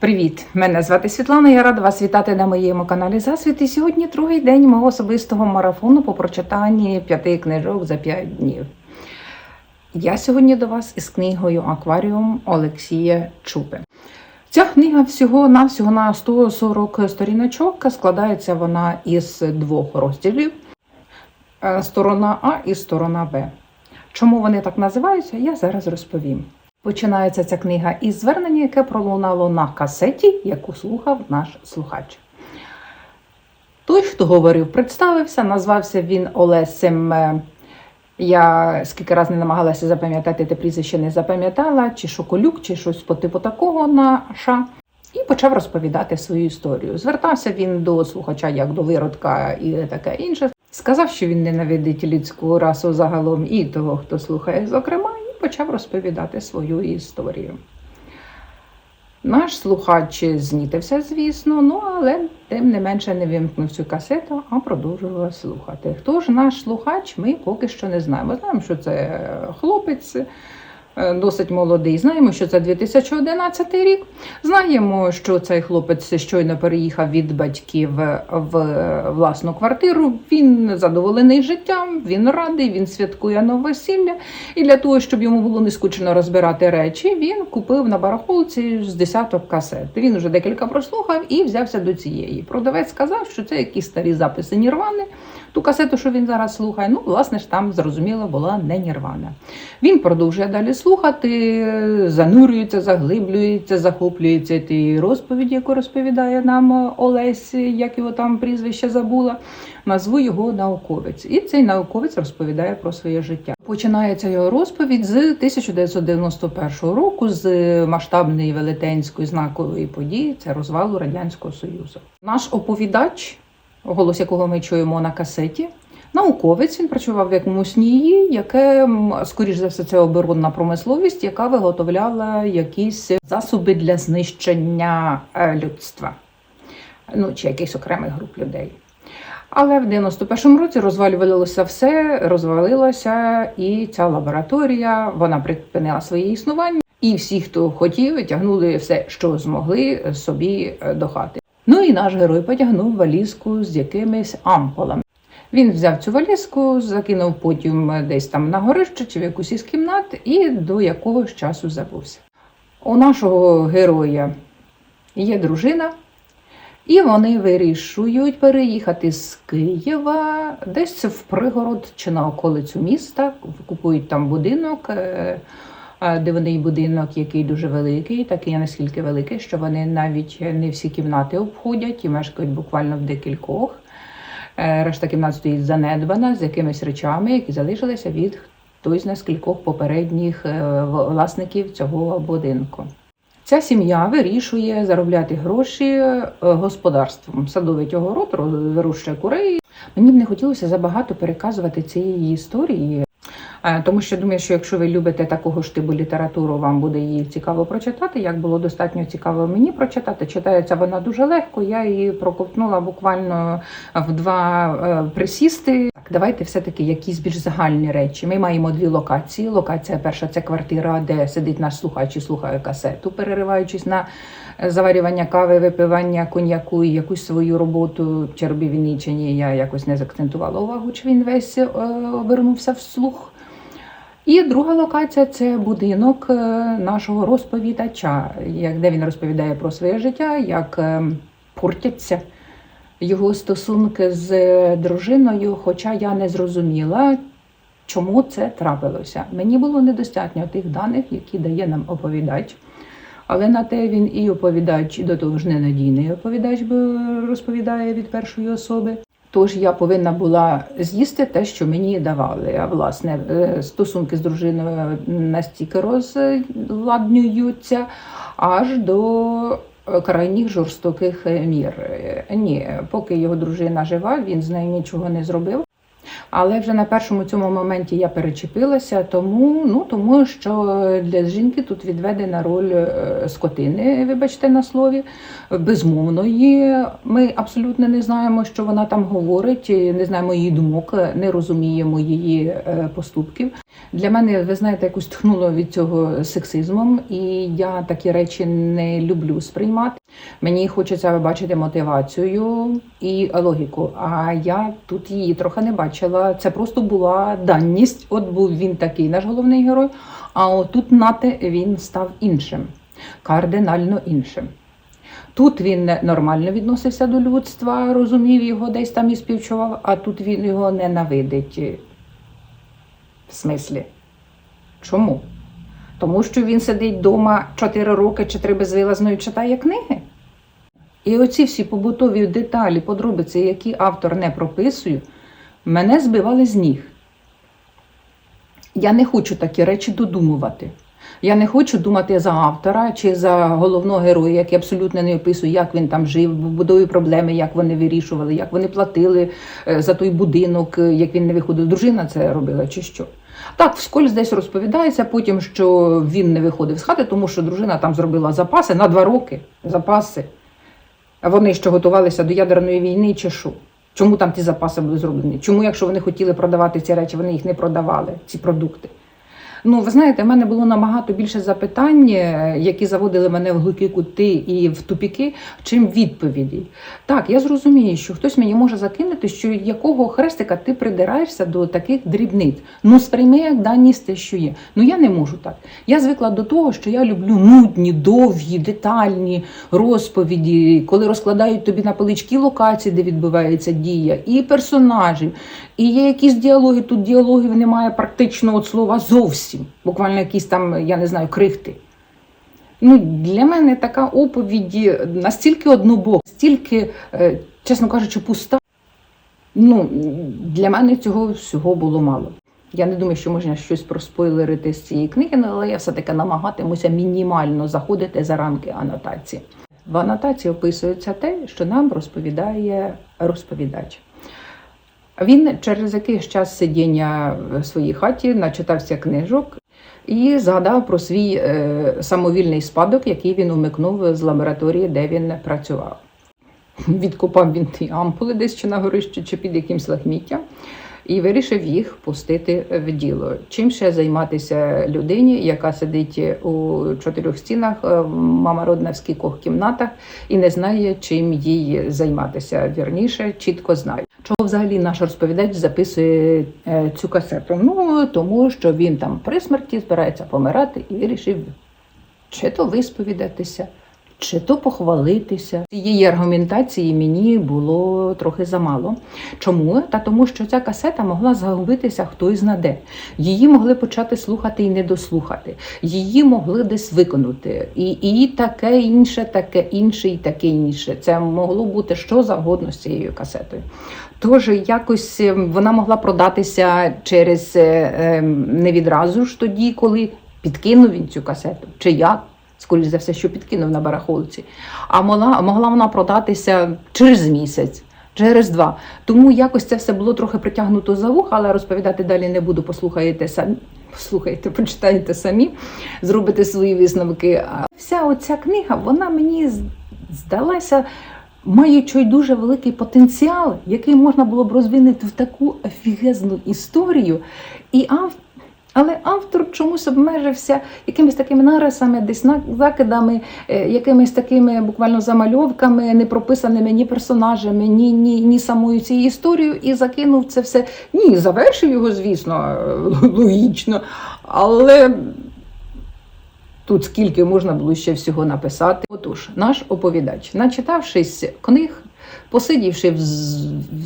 Привіт! Мене звати Світлана. Я рада вас вітати на моєму каналі Засвіт. І сьогодні другий день мого особистого марафону по прочитанні п'яти книжок за п'ять днів. Я сьогодні до вас із книгою Акваріум Олексія Чупи. Ця книга всього навсього на 140 сторіночок. Складається вона із двох розділів: Е, сторона А і сторона Б. Чому вони так називаються, я зараз розповім. Починається ця книга із звернення, яке пролунало на касеті, яку слухав наш слухач. Той, хто говорив, представився, назвався він Олесем. е, Я скільки разів не намагалася запам'ятати те прізвище, не запам'ятала, чи Шоколюк, чи щось по типу такого на ша. І почав розповідати свою історію. Звертався він до слухача як до виродка і таке інше. Сказав, що він ненавидить людську расу загалом і того, хто слухає, зокрема, почав розповідати свою історію. Наш слухач знітився, звісно, ну але тим не менше не вимкнув цю касету, а продовжував слухати. Хто ж наш слухач, ми поки що не знаємо. Знаємо, що це хлопець. Е, Досить молодий. Знаємо, що це 2011 рік. Знаємо, що цей хлопець щойно переїхав від батьків в власну квартиру. Він задоволений життям, він радий, він святкує новосілля. І для того, щоб йому було не скучно розбирати речі, він купив на барахолці з десяток касет. Він вже декілька прослухав і взявся до цієї. Продавець сказав, що це якісь старі записи Нірвани. Ту касету, що він зараз слухає, ну, власне ж там зрозуміло була не Нірвана. Він продовжує далі слухати, занурюється, заглиблюється, захоплюється тією розповіді, яку розповідає нам Олесь, як його там прізвище забула. Назву його науковець. І цей науковець розповідає про своє життя. Починається його розповідь з 1991 року, з масштабної велетенської знакової події це розвалу Радянського Союзу. Наш оповідач, голос якого ми чуємо на касеті. Науковець він працював в якомусь НІІ, яке, скоріш за все, це оборонна промисловість, яка виготовляла якісь засоби для знищення е, людства, ну чи якихось окремих груп людей. Але в 91-му році розвалювалося все, розвалилося, і ця лабораторія вона припинила своє існування. І всі, хто хотів, тягнули все, що змогли собі е, до хати. Ну і наш герой потягнув валізку з якимись ампулами. Він взяв цю валізку, закинув потім десь там на горище чи в якусь із кімнат, і до якогось часу забувся. У нашого героя є дружина, і вони вирішують переїхати з Києва десь в пригород чи на околицю міста. Купують там будинок, е, е, дивний будинок, який дуже великий, такий наскільки великий, що вони навіть не всі кімнати обходять і мешкають буквально в декількох. Е, Решта кімнат стоїть занедбана з якимись речами, які залишилися від хтось з скількох попередніх е, власників цього будинку. Ця сім'я вирішує заробляти гроші е, господарством. Садовить огород, вирощує курей. Мені б не хотілося забагато переказувати цієї історії. Е, Тому що думаю, що якщо ви любите такого ж типу літературу, вам буде її цікаво прочитати. Як було достатньо цікаво мені прочитати. Читається вона дуже легко. Я її проковтнула буквально в два е, присісти. Так, давайте все-таки якісь більш загальні речі. Ми маємо дві локації. Локація перша це квартира, де сидить наш слухач і слухає касету, перериваючись на е, заварювання кави, випивання коньяку і якусь свою роботу, чи робив він чи ні, я якось не закцентувала увагу, чи він весь обернувся вслух. І друга локація це будинок е, нашого розповідача, де він розповідає про своє життя, як е, портяться його стосунки з е, дружиною. Хоча я не зрозуміла, чому це трапилося. Мені було недостатньо тих даних, які дає нам оповідач. Але на те він і оповідач, і до того ж ненадійний оповідач, розповідає від першої особи. Тож я повинна була з'їсти те, що мені давали. А власне е, стосунки з дружиною настільки розладнюються аж до е, крайніх жорстоких е, мір. Е, Ні, поки його дружина жива, він з нею нічого не зробив. Але вже на першому цьому моменті я перечепилася, тому, ну, тому що для жінки тут відведена роль е, скотини, вибачте на слові, безмовної. Ми абсолютно не знаємо, що вона там говорить, не знаємо її думок, не розуміємо її е, поступків. Для мене, ви знаєте, якось тхнуло від цього сексизмом, і я такі речі не люблю сприймати. Мені хочеться бачити мотивацію і логіку. А я тут її трохи не бачила. Це просто була даність. От був він такий наш головний герой. А отут нате він став іншим, кардинально іншим. Тут він нормально відносився до людства, розумів його, десь там і співчував, а тут він його ненавидить. В смислі? Чому? Тому що він сидить вдома 4 роки чи три безвилазно і читає книги. І оці всі побутові деталі, подробиці, які автор не прописує, мене збивали з ніг. Я не хочу такі речі додумувати. Я не хочу думати за автора чи за головного героя, який абсолютно не описує, як він там жив, будові проблеми, як вони вирішували, як вони платили е, за той будинок, е, як він не виходив. Дружина це робила чи що. Так, вскользь десь розповідається потім, що він не виходив з хати, тому що дружина там зробила запаси на два роки. Запаси. Вони що готувалися до ядерної війни чи що? Чому там ті запаси були зроблені? Чому, якщо вони хотіли продавати ці речі, вони їх не продавали, ці продукти? Ну, ви знаєте, в мене було набагато більше запитань, е, які заводили мене в глухі кути і в тупіки, чим відповіді. Так, я зрозумію, що хтось мені може закинути, що якого хрестика ти придираєшся до таких дрібниць. Ну, сприйми як даність те, що є. Ну я не можу так. Я звикла до того, що я люблю нудні, довгі, детальні розповіді, коли розкладають тобі на полички локації, де відбувається дія, і персонажів, і є якісь діалоги. Тут діалогів немає практично от слова зовсім. Буквально якісь там, я не знаю, крихти. Ну, для мене така оповідь настільки однобок, стільки, е, чесно кажучи, пуста. Ну, для мене цього всього було мало. Я не думаю, що можна щось проспойлерити з цієї книги, але я все-таки намагатимуся мінімально заходити за рамки анотації. В анотації описується те, що нам розповідає розповідач. Він через якийсь час сидіння в своїй хаті начитався книжок і згадав про свій е, самовільний спадок, який він умикнув з лабораторії, де він працював. Відкопав він ті ампули десь чи на горищі, чи під якимсь лахміттям, і вирішив їх пустити в діло. Чим ще займатися людині, яка сидить у чотирьох стінах е, в мамародна в скількох кімнатах і не знає, чим їй займатися. Вірніше, чітко знає. Чого взагалі наш розповідач записує е, цю касету? Ну тому що він там при смерті збирається помирати і вирішив чи то висповідатися, чи то похвалитися. Цієї аргументації мені було трохи замало. Чому? Та тому, що ця касета могла загубитися хтось знаде. Її могли почати слухати і не дослухати. Її могли десь виконати. І, і таке інше, таке інше, і таке інше. Це могло бути що завгодно з цією касетою. Тож якось е, вона могла продатися через е, е, не відразу ж тоді, коли підкинув він цю касету, чи як. Скоріше за все, що підкинув на барахолці. А могла, могла вона продатися через місяць, через два. Тому якось це все було трохи притягнуто за вух, але розповідати далі не буду. Послухаєте самі, послухайте, почитайте самі, зробите свої висновки. Вся оця книга, вона мені здалася. Маючи дуже великий потенціал, який можна було б розвинути в таку офігезну історію, і ав... але автор чомусь обмежився якимись такими нарисами, десь на- закидами, е, якимись такими буквально замальовками, не прописаними ні персонажами, ні, ні, ні самою цією історією, і закинув це все. Ні, завершив його, звісно, е, логічно, але Тут скільки можна було ще всього написати. Отож, наш оповідач, начитавшись книг, посидівши в,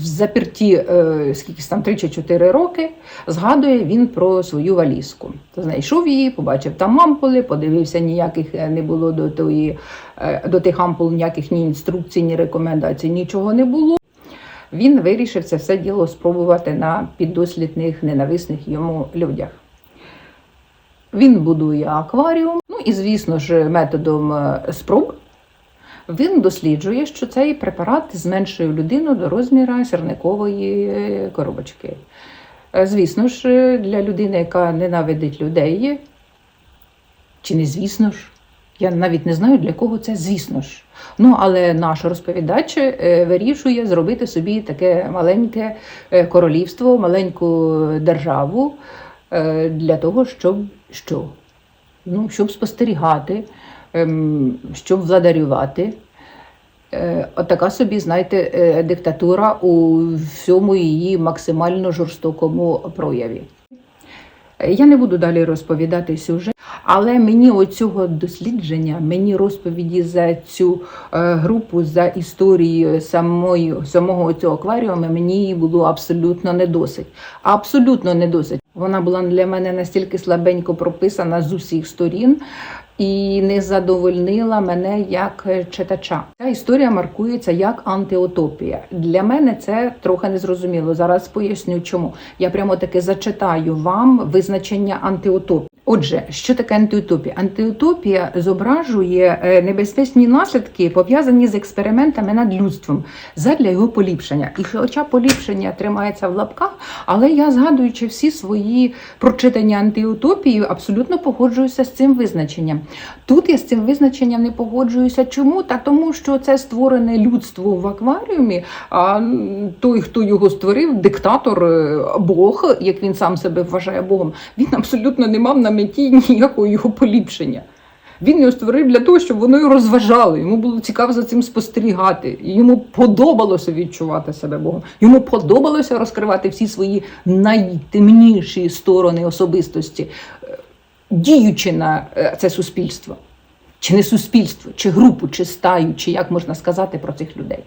заперті е, скільки там 3 чи 4 роки, згадує він про свою валізку. Знайшов її, побачив там ампули, подивився, ніяких е, не було до тої, е, до тих ампул ніяких ні інструкцій, ні рекомендацій, нічого не було. Він вирішив це все діло спробувати на піддослідних, ненависних йому людях. Він будує акваріум, ну і, звісно ж, методом е, спроб він досліджує, що цей препарат зменшує людину до розміру сірникової е, коробочки. Е, Звісно ж, для людини, яка ненавидить людей, чи не звісно ж, я навіть не знаю, для кого це звісно ж. Ну, але наш розповідач вирішує зробити собі таке маленьке королівство, маленьку державу, для того, щоб що? Ну, щоб спостерігати, ем, щоб владарювати. Е, Отака собі, знаєте, е, диктатура у всьому її максимально жорстокому прояві. Е, Я не буду далі розповідати сюжет, але мені оцього дослідження, мені розповіді за цю е, групу, за історію самої, самого цього акваріуму, мені було абсолютно не досить. Абсолютно не досить. Вона була для мене настільки слабенько прописана з усіх сторін. І не задовольнила мене як е, читача. Ця історія маркується як антиутопія. Для мене це трохи незрозуміло. Зараз поясню, чому я прямо таки зачитаю вам визначення антиутопії. Отже, що таке антиутопія? Антиутопія зображує е, небезпечні наслідки, пов'язані з експериментами над людством задля його поліпшення. І хоча поліпшення тримається в лапках, але я, згадуючи всі свої прочитання антиутопії, абсолютно погоджуюся з цим визначенням. Тут я з цим визначенням не погоджуюся. Чому? Та тому, що це створене людство в акваріумі, а той, хто його створив, диктатор, е, Бог, як він сам себе вважає Богом, він абсолютно не мав на меті ніякого його поліпшення. Він його створив для того, щоб воно його розважало. Йому було цікаво за цим спостерігати. Йому подобалося відчувати себе Богом. Йому подобалося розкривати всі свої найтемніші сторони особистості, е, діючи на е, це суспільство. Чи не суспільство, чи групу, чи стаю, чи як можна сказати про цих людей.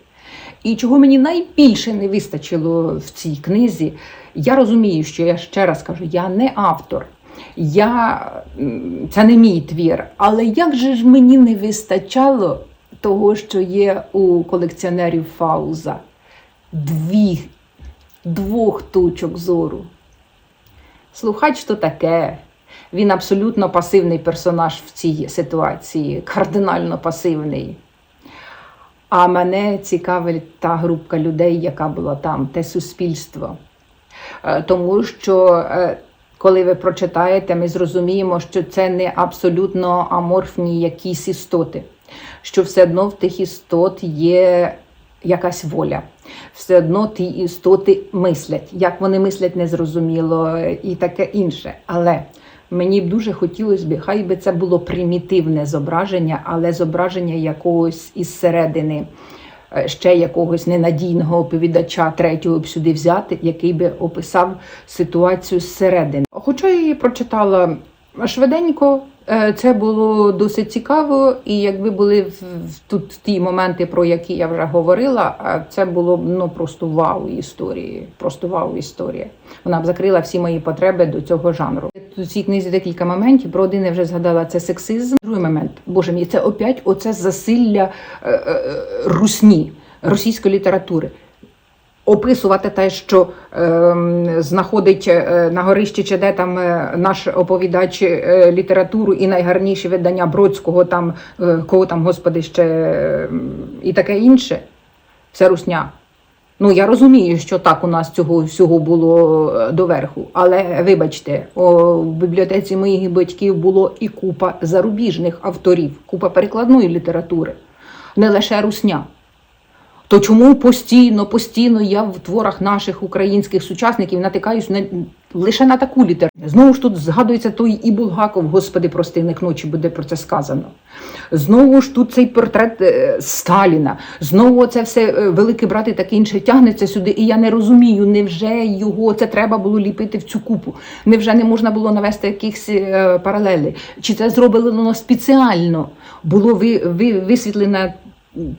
І чого мені найбільше не вистачило в цій книзі, я розумію, що я ще раз кажу, я не автор. Я, це не мій твір, але як же ж мені не вистачало того, що є у колекціонерів Фауза? Дві, двох точок зору. Слухач то таке. Він абсолютно пасивний персонаж в цій ситуації, кардинально пасивний. А мене цікавить та групка людей, яка була там, те суспільство. Е, Тому що е, коли ви прочитаєте, ми зрозуміємо, що це не абсолютно аморфні якісь істоти, що все одно в тих істот є якась воля. Все одно ті істоти мислять. Як вони мислять, незрозуміло і таке інше. Але мені б дуже хотілося б, хай би це було примітивне зображення, але зображення якогось із середини е, ще якогось ненадійного оповідача третього б сюди взяти, який би описав ситуацію зсередини. Хоча я її прочитала швиденько, е, це було досить цікаво, і якби були тут ті моменти, про які я вже говорила, а це було б ну просто вау історії. Просто вау історія. Вона б закрила всі мої потреби до цього жанру. В цій книзі декілька моментів. Про один я вже згадала це сексизм. Другий момент, боже мій, це опять оце засилля е, е, русні російської літератури. Описувати те, що ем, знаходить е, на горищі чи де там е, наш оповідач е, літературу і найгарніші видання Бродського, там е, кого там, господи, ще е, і таке інше. Все русня. Ну я розумію, що так у нас цього всього було доверху. Але вибачте, в бібліотеці моїх батьків було і купа зарубіжних авторів, купа перекладної літератури, не лише русня. То чому постійно, постійно я в творах наших українських сучасників натикаюсь на, лише на таку літературу? Знову ж тут згадується той і Булгаков, Господи, прости, них ночі буде про це сказано. Знову ж тут цей портрет е, Сталіна, знову це все е, великий брат і таке інше тягнеться сюди. І я не розумію, невже його це треба було ліпити в цю купу? Невже не можна було навести якихось е, паралелі? Чи це зроблено спеціально? Було ви, ви, висвітлено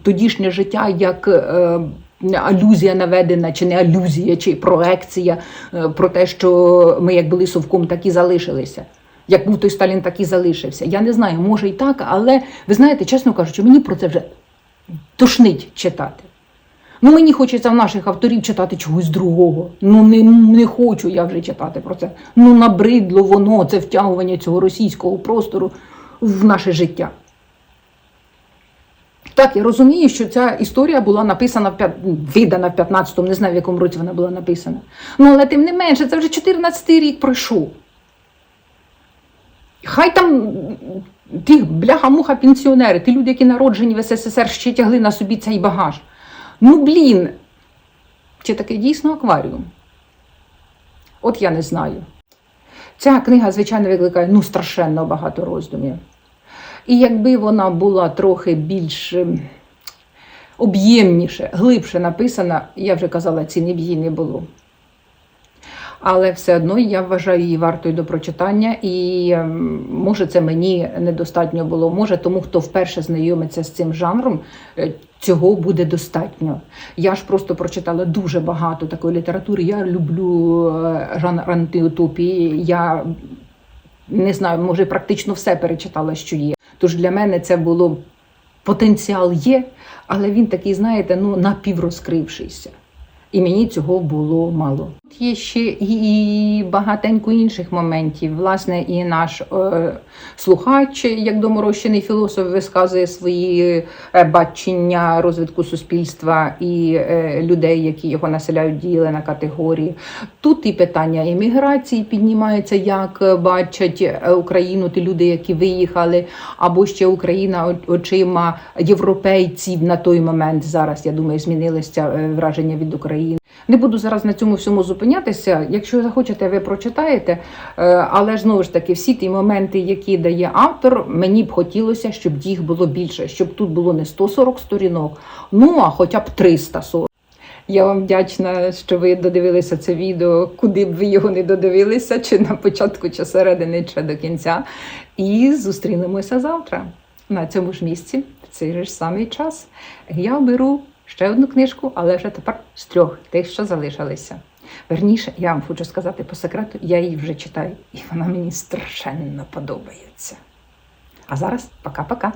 тодішнє життя як е, алюзія наведена, чи не алюзія, чи проекція е, про те, що ми як були совком, так і залишилися. Як був той Сталін, так і залишився. Я не знаю, може і так, але ви знаєте, чесно кажучи, мені про це вже тошнить читати. Ну, мені хочеться в наших авторів читати чогось другого. Ну, не, не хочу я вже читати про це. Ну, набридло воно, це втягування цього російського простору в наше життя. Так, я розумію, що ця історія була написана в п'ят- видана в 15-му, не знаю, в якому році вона була написана. Ну, але тим не менше, це вже 14-й рік пройшов. Хай там ті бляха-муха пенсіонери, ті люди, які народжені в СССР, ще тягли на собі цей багаж. Ну, блін, чи таке дійсно акваріум? От я не знаю. Ця книга, звичайно, викликає ну, страшенно багато роздумів. І якби вона була трохи більш ем, об'ємніше, глибше написана, я вже казала, ціни б їй не було. Але все одно я вважаю її вартою до прочитання, і ем, може це мені недостатньо було. Може, тому хто вперше знайомиться з цим жанром, е, цього буде достатньо. Я ж просто прочитала дуже багато такої літератури. Я люблю е, жанр антиутопії. Я не знаю, може практично все перечитала, що є. Тож для мене це було потенціал є, але він такий, знаєте, ну напіврозкрившийся. І мені цього було мало. Є ще і багатенько інших моментів. Власне, і наш е, слухач, як доморощений філософ, висказує свої е, бачення розвитку суспільства і е, людей, які його населяють, діяли на категорії. Тут і питання імміграції піднімаються, як бачать е, Україну ті люди, які виїхали, або ще Україна очима європейців на той момент. Зараз я думаю, змінилися е, враження від України. Не буду зараз на цьому всьому зупинятися. Якщо захочете, ви прочитаєте. Е, Але ж знову ж таки, всі ті моменти, які дає автор, мені б хотілося, щоб їх було більше, щоб тут було не 140 сторінок, ну а хоча б 340. Я вам вдячна, що ви додивилися це відео, куди б ви його не додивилися, чи на початку, чи середини, чи до кінця. І зустрінемося завтра на цьому ж місці, в цей ж самий час. Я беру ще одну книжку, але вже тепер з трьох тих, що залишилися. Верніше, я вам хочу сказати по секрету, я її вже читаю, і вона мені страшенно подобається. А зараз пока-пока.